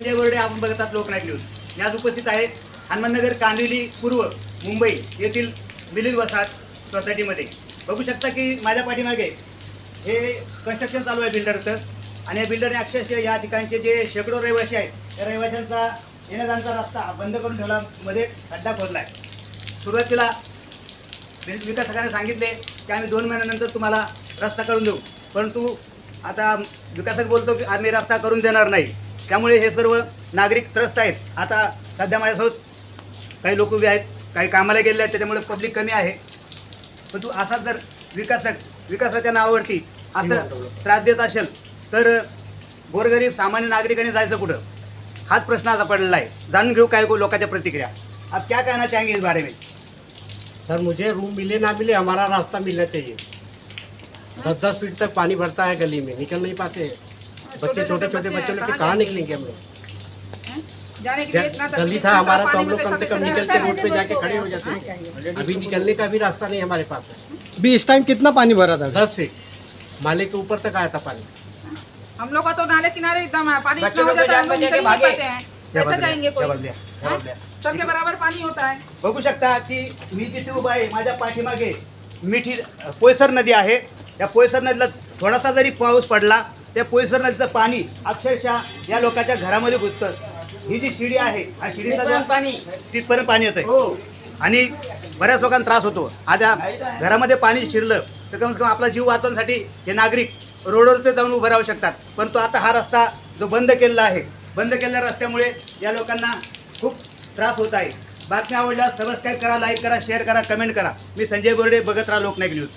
आपण बघत आहात लोकनायक न्यूज यात उपस्थित आहेत हनुमाननगर कांदिवली पूर्व मुंबई येथील मिलिंद वसाहत सोसायटीमध्ये बघू शकता की माझ्या पाठीमागे हे कन्स्ट्रक्शन चालू आहे बिल्डरचं आणि या बिल्डरने अक्षरशः या ठिकाणचे जे शेकडो रहिवासी आहेत त्या रहिवाशांचा येण्याजाण्याचा रस्ता बंद करून ठेवला मध्ये खड्डा खोदला आहे सुरुवातीला विकासकाने सांगितले की आम्ही दोन महिन्यानंतर तुम्हाला रस्ता करून देऊ. परंतु आता विकासक बोलतो की आम्ही रस्ता करून देणार नाही. त्यामुळे हे सर्व नागरिक त्रस्त आहेत. आता सध्या माझ्यासोबत काही लोक उभे आहेत. काही कामाला गेले आहेत. त्याच्यामुळे पब्लिक कमी आहे. परंतु असा जर विकासक विकासाच्या नावावरती असं त्रास देत असेल तर गोरगरीब सामान्य नागरिकांनी जायचं कुठं? हाच प्रश्न आता पडलेला आहे. जाणून घेऊ काय लोकांच्या प्रतिक्रिया. आप क्या कहना चाहेंगे इस बारे में? सर मुझे रूम मिले ना मिले हमारा रास्ता मिलना चाहिए। दस दस फीट तक पानी भरता है गली में निकल नहीं पाते। हैं बच्चे छोटे छोटे बच्चे लेके कहाँ निकलेंगे हम लोग? जाने के लिए गली था था, हमारा तो हम लोग कम से कम निकल के रोड पे है? जाके खड़े हो जाते हैं। अभी निकलने का भी रास्ता नहीं हमारे पास। है भी इस टाइम कितना पानी भरा था? दस फीट माले के ऊपर तक आया था पानी। हम लोग का तो नाले किनारे एकदम है पानी इतना हो तो जाता है हम लोग निकल नहीं पाते हैं। कैसे जाएँगे कोई। हाँ? सबके बराबर पानी होता है। बघू शकता की मी जिथे उभा आहे माझ्या पाठीमागे मिठी पोयसर नदी आहे. त्या पोयसर नदीला थोडासा जरी पाऊस पडला त्या पोयसर नदीचं पाणी अक्षरशः या लोकांच्या घरामध्ये घुसतं. ही जी शिडी आहे हा शिडीचा पाणी. तिथपर्यंत पाणी येतं आणि बऱ्याच लोकांना त्रास होतो. आता घरामध्ये पाणी शिरलं तर कमीत कमी आपला जीव वाचवण्यासाठी हे नागरिक रोडवरती जाऊन उभं राहू शकतात. परंतु आता हा रस्ता जो बंद केलेला आहे बंद केलेल्या रस्त्यामुळे या लोकांना खूप त्रास होत आहे. बातम्या आवडल्यास सबस्क्राईब करा लाईक करा शेअर करा कमेंट करा. मी संजय बोर्डे बघत राहा लोकनायक न्यूज.